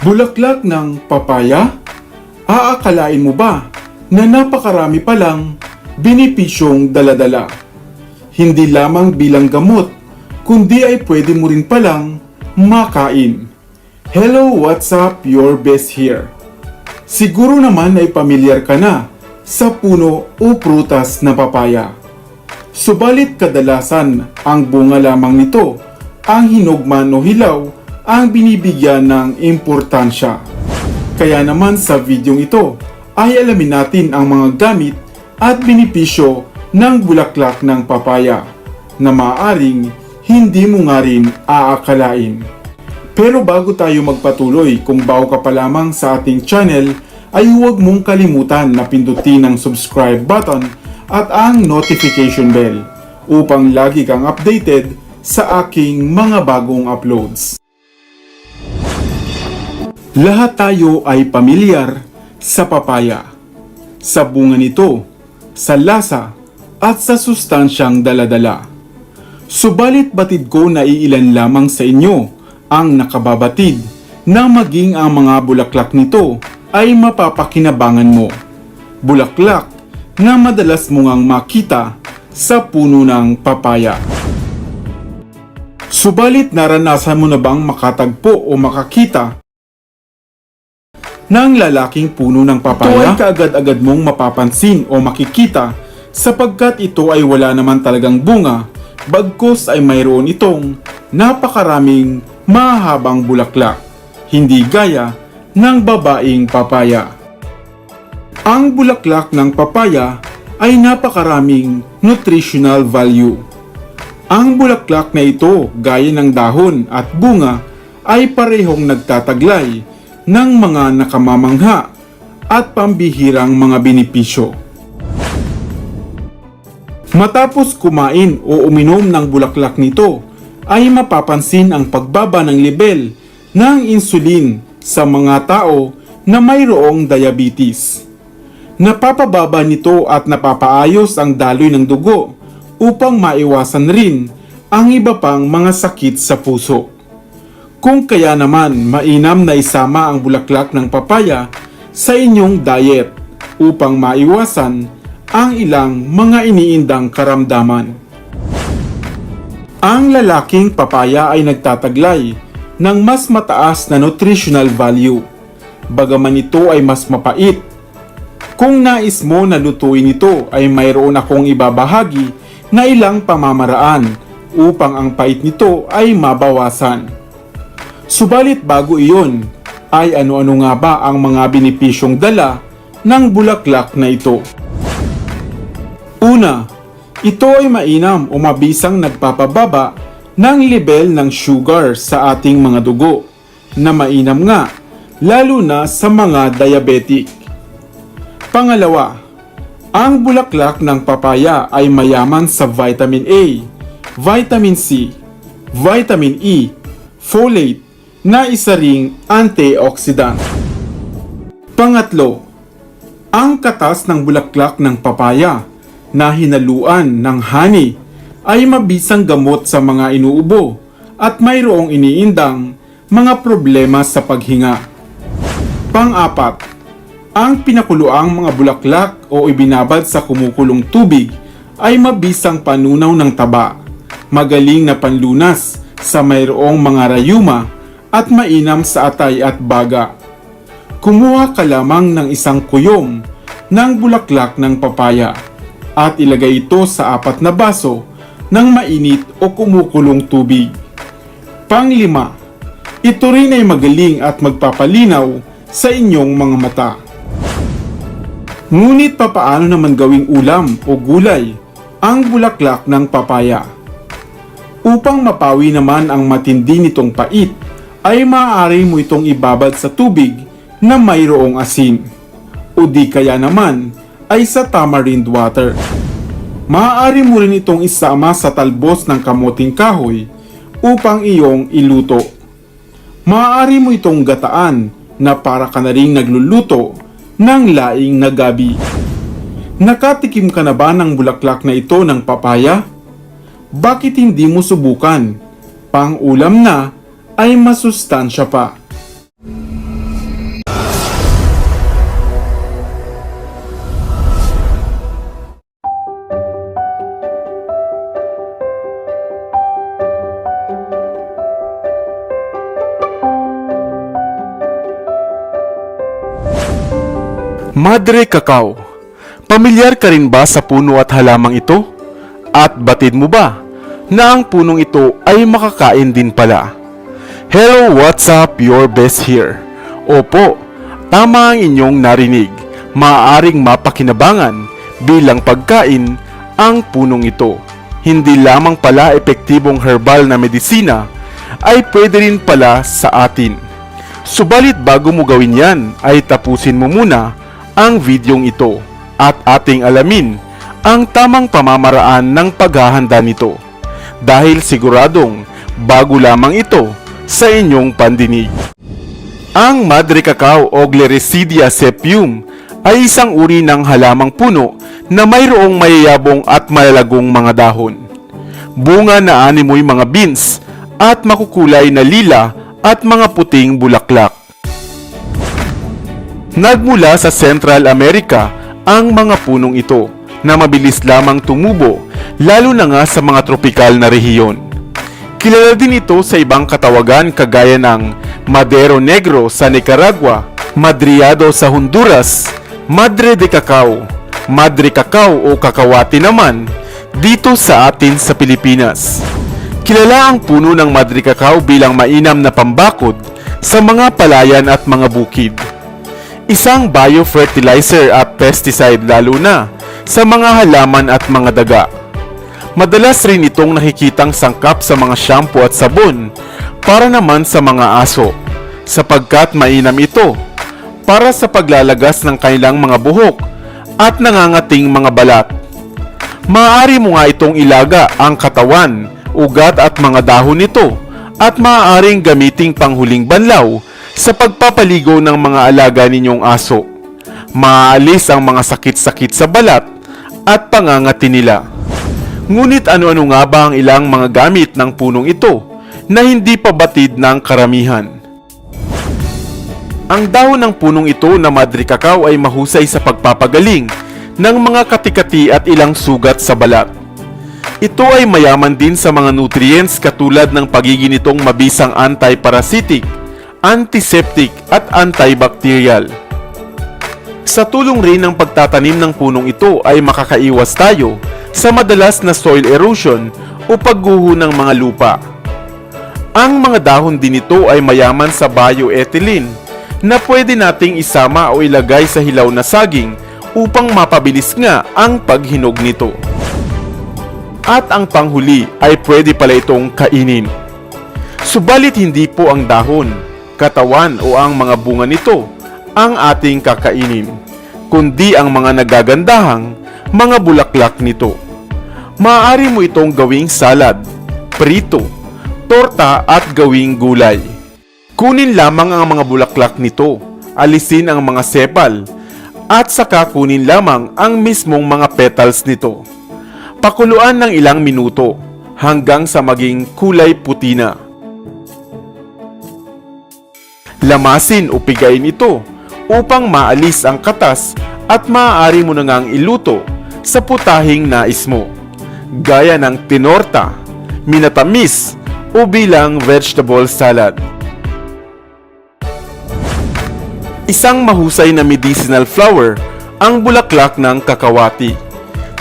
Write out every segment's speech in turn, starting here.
Bulaklak ng papaya? Aakalain mo ba na napakarami palang binipisyong daladala? Hindi lamang bilang gamot, kundi ay pwede mo rin palang makain. Hello, what's up? Your best here. Siguro naman ay pamilyar ka na sa puno o prutas na papaya. Subalit kadalasan ang bunga lamang nito, ang hinugman o hilaw ang binibigyan ng importansya. Kaya naman sa videong ito ay alamin natin ang mga gamit at benepisyo ng bulaklak ng papaya na maaaring hindi mo nga rin aakalain. Pero bago tayo magpatuloy, kung bago ka pa lamang sa ating channel, ay huwag mong kalimutan na pindutin ang subscribe button at ang notification bell upang lagi kang updated sa aking mga bagong uploads. Lahat tayo ay pamilyar sa papaya, sa bunga nito, sa lasa, at sa sustansyang daladala. Subalit batid ko na iilan lamang sa inyo ang nakababatid na maging ang mga bulaklak nito ay mapapakinabangan mo. Bulaklak na madalas mo ngang makita sa puno ng papaya. Subalit naranasan mo na bang makatagpo o makakita ng lalaking puno ng papaya? Ito ay kaagad-agad mong mapapansin o makikita sapagkat ito ay wala naman talagang bunga bagkus ay mayroon itong napakaraming mahabang bulaklak, hindi gaya ng babaing papaya. Ang bulaklak ng papaya ay napakaraming nutritional value. Ang bulaklak na ito, gaya ng dahon at bunga, ay parehong nagtataglay ng mga nakamamangha at pambihirang mga benepisyo. Matapos kumain o uminom ng bulaklak nito, ay mapapansin ang pagbaba ng level ng insulin sa mga tao na mayroong diabetes. Napapababa nito at napapaayos ang daloy ng dugo upang maiwasan rin ang iba pang mga sakit sa puso. Kung kaya naman mainam na isama ang bulaklak ng papaya sa inyong diet upang maiwasan ang ilang mga iniindang karamdaman. Ang lalaking papaya ay nagtataglay ng mas mataas na nutritional value, bagaman ito ay mas mapait. Kung nais mo na lutuin ito ay mayroon akong ibabahagi na ilang pamamaraan upang ang pait nito ay mabawasan. Subalit bago iyon, ay ano-ano nga ba ang mga benepisyong dala ng bulaklak na ito? Una, ito ay mainam o mabisang nagpapababa ng level ng sugar sa ating mga dugo na mainam nga lalo na sa mga diabetic. Pangalawa, ang bulaklak ng papaya ay mayaman sa vitamin A, vitamin C, vitamin E, folate na isa ring antioxidant. Pangatlo, ang katas ng bulaklak ng papaya na hinaluan ng honey ay mabisang gamot sa mga inuubo at mayroong iniindang mga problema sa paghinga. Pang-apat, ang pinakuluang mga bulaklak o ibinabad sa kumukulong tubig ay mabisang panunaw ng taba, magaling na panlunas sa mayroong mga rayuma at mainam sa atay at baga. Kumuha ka lamang ng isang kuyom ng bulaklak ng papaya at ilagay ito sa apat na baso ng mainit o kumukulong tubig. Panglima, ito rin ay magaling at magpapalinaw sa inyong mga mata. Ngunit papaano naman gawing ulam o gulay ang bulaklak ng papaya? Upang mapawi naman ang matindi nitong pait, ay maaari mo itong ibabad sa tubig na mayroong asin. O di kaya naman ay sa tamarind water. Maaari mo rin itong isama sa talbos ng kamuting kahoy upang iyong iluto. Maaari mo itong gataan na para ka na rin nagluluto ng laing na gabi. Nakatikim ka na ba ng bulaklak na ito ng papaya? Bakit hindi mo subukan? Pang ulam na ay masustansya pa. Madre Cacao, pamilyar ka rin ba sa puno at halamang ito? At batid mo ba na ang punong ito ay makakain din pala? Hello, what's up? Your best here. Opo, tama ang inyong narinig. Maaaring mapakinabangan bilang pagkain ang punong ito. Hindi lamang pala epektibong herbal na medisina, ay pwede rin pala sa atin. Subalit bago mo gawin yan, ay tapusin mo muna ang videong ito at ating alamin ang tamang pamamaraan ng paghahanda nito. Dahil siguradong bago lamang ito sa inyong pandinig. Ang Madre Cacao o Gliricidia sepium ay isang uri ng halamang puno na mayroong mayayabong at malalagong mga dahon. Bunga na animoy mga beans at makukulay na lila at mga puting bulaklak. Nagmula sa Central America ang mga punong ito na mabilis lamang tumubo lalo na nga sa mga tropikal na rehiyon. Kilala din ito sa ibang katawagan kagaya ng Madero Negro sa Nicaragua, Madriado sa Honduras, Madre de Cacao, Madre Cacao o Kakawati naman dito sa atin sa Pilipinas. Kilala ang puno ng Madre Cacao bilang mainam na pambakod sa mga palayan at mga bukid. Isang biofertilizer at pesticide lalo na sa mga halaman at mga daga. Madalas rin itong nakikitang sangkap sa mga shampoo at sabon para naman sa mga aso sapagkat mainam ito para sa paglalagas ng kanilang mga buhok at nangangating mga balat. Maaari mo nga itong ilaga ang katawan, ugat at mga dahon nito at maaaring gamiting panghuling banlaw sa pagpapaligo ng mga alaga ninyong aso. Maaalis ang mga sakit-sakit sa balat at pangangati nila. Ngunit ano-ano nga ba ang ilang mga gamit ng punong ito na hindi pa batid ng karamihan? Ang dahon ng punong ito na Madre Cacao ay mahusay sa pagpapagaling ng mga katikati at ilang sugat sa balat. Ito ay mayaman din sa mga nutrients katulad ng pagiging nitong mabisang anti-parasitic, antiseptic at antibacterial. Sa tulong rin ng pagtatanim ng punong ito ay makakaiwas tayo sa madalas na soil erosion o pagguho ng mga lupa. Ang mga dahon din nito ay mayaman sa bioethylene na pwede nating isama o ilagay sa hilaw na saging upang mapabilis nga ang paghinog nito. At ang panghuli ay pwede pala itong kainin. Subalit hindi po ang dahon, katawan o ang mga bunga nito ang ating kakainin, kundi ang mga nagagandahang mga bulaklak nito. Maaari mo itong gawing salad, prito, torta at gawing gulay. Kunin lamang ang mga bulaklak nito, alisin ang mga sepal, at saka kunin lamang ang mismong mga petals nito. Pakuluan ng ilang minuto hanggang sa maging kulay puti na. Lamasin o pigain ito upang maalis ang katas at maaari mo na ngang iluto sa putahing nais mo, gaya ng tinorta, minatamis o bilang vegetable salad. Isang mahusay na medicinal flower ang bulaklak ng kakawati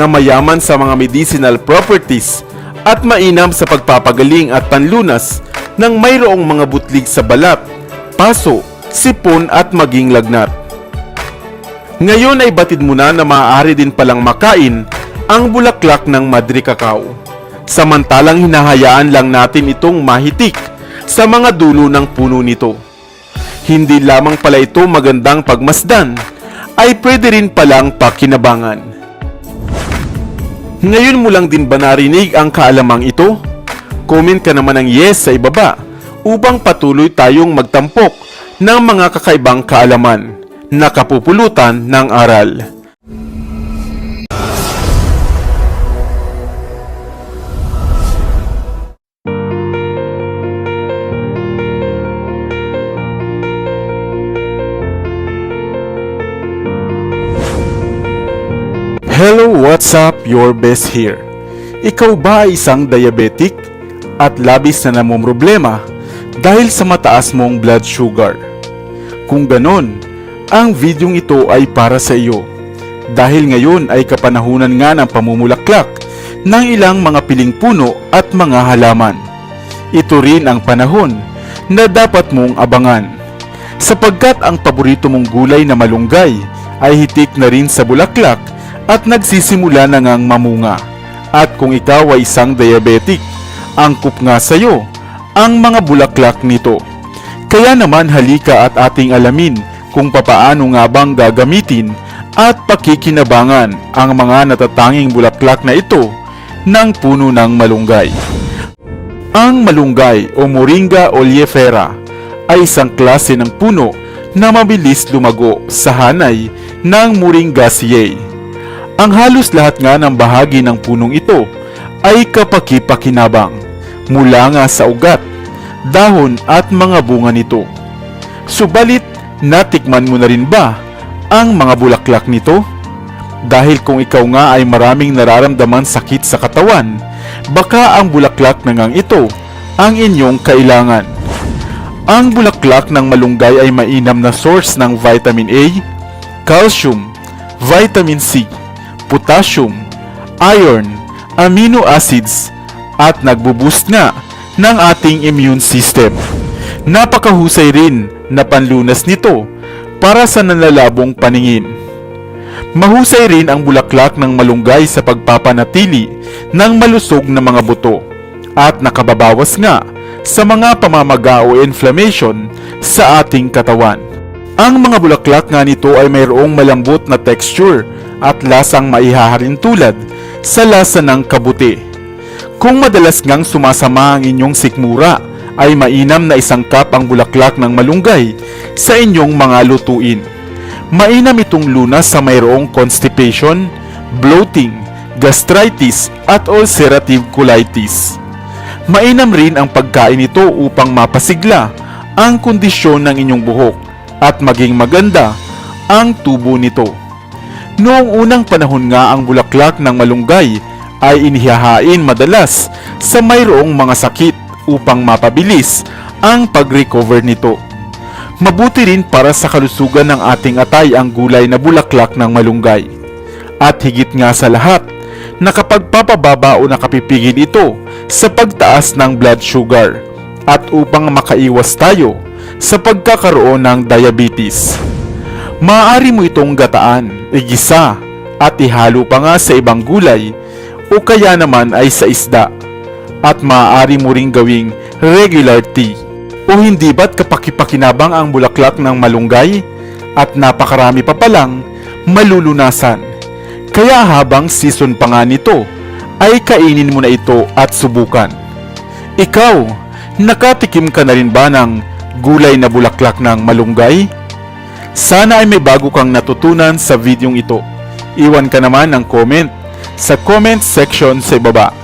na mayaman sa mga medicinal properties at mainam sa pagpapagaling at panlunas ng mayroong mga butlig sa balat, paso, sipon at maging lagnat. Ngayon ay batid mo na na maaari din palang makain ang bulaklak ng Madre Cacao. Samantalang hinahayaan lang natin itong mahitik sa mga dulo ng puno nito. Hindi lamang pala ito magandang pagmasdan, ay pwede rin palang pakinabangan. Ngayon mo lang din ba narinig ang kaalamang ito? Comment ka naman ng yes sa ibaba upang patuloy tayong magtampok ng mga kakaibang kaalaman na kapupulutan ng aral. Hello, what's up? Your best here. Ikaw ba ay isang diabetic at labis na namumroblema dahil sa mataas mong blood sugar? Kung ganon, ang videong ito ay para sa iyo. Dahil ngayon ay kapanahunan nga ng pamumulaklak ng ilang mga piling puno at mga halaman. Ito rin ang panahon na dapat mong abangan. Sapagkat ang paborito mong gulay na malunggay ay hitik na rin sa bulaklak at nagsisimula na ngang mamunga. At kung ikaw ay isang diabetic, angkop nga sa'yo ang mga bulaklak nito. Kaya naman halika at ating alamin kung papaano nga bang gagamitin at pakikinabangan ang mga natatanging bulaklak na ito ng puno ng malunggay. Ang malunggay o Moringa oleifera ay isang klase ng puno na mabilis lumago sa hanay ng Moringaceae. Ang halos lahat nga ng bahagi ng punong ito ay kapakipakinabang mula nga sa ugat, dahon at mga bunga nito. Subalit, natikman mo na rin ba ang mga bulaklak nito? Dahil kung ikaw nga ay maraming nararamdaman sakit sa katawan, baka ang bulaklak na ngang ito ang inyong kailangan. Ang bulaklak ng malunggay ay mainam na source ng vitamin A, calcium, vitamin C, potassium, iron, amino acids, at nagbuboost nga ng ating immune system. Napakahusay rin na panlunas nito para sa nanlalabong paningin. Mahusay rin ang bulaklak ng malunggay sa pagpapanatili ng malusog na mga buto at nakababawas nga sa mga pamamaga o inflammation sa ating katawan. Ang mga bulaklak nga nito ay mayroong malambot na texture at lasang maihaharin tulad sa lasa ng kabuti. Kung madalas ngang sumasama ang inyong sikmura, ay mainam na isang cup ang bulaklak ng malunggay sa inyong mga lutuin. Mainam itong lunas sa mayroong constipation, bloating, gastritis at ulcerative colitis. Mainam rin ang pagkain nito upang mapasigla ang kondisyon ng inyong buhok at maging maganda ang tubo nito. Noong unang panahon nga ang bulaklak ng malunggay ay inihahain madalas sa mayroong mga sakit upang mapabilis ang pag-recover nito. Mabuti rin para sa kalusugan ng ating atay ang gulay na bulaklak ng malunggay. At higit nga sa lahat, nakapagpapababa o nakapipigil ito sa pagtaas ng blood sugar at upang makaiwas tayo sa pagkakaroon ng diabetes. Maaari mo itong gataan, igisa, at ihalo pa nga sa ibang gulay o kaya naman ay sa isda. At maaari mo ring gawing regular tea. O hindi ba't kapakipakinabang ang bulaklak ng malunggay? At napakarami pa palang malulunasan. Kaya habang season pa nga nito, ay kainin mo na ito at subukan. Ikaw, nakatikim ka na rin ba ng gulay na bulaklak ng malunggay? Sana ay may bago kang natutunan sa videong ito. Iwan ka naman ng comment sa comment section sa ibaba.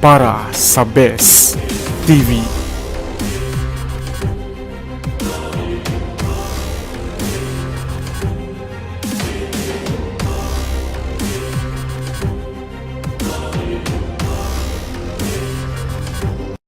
para sa Best TV.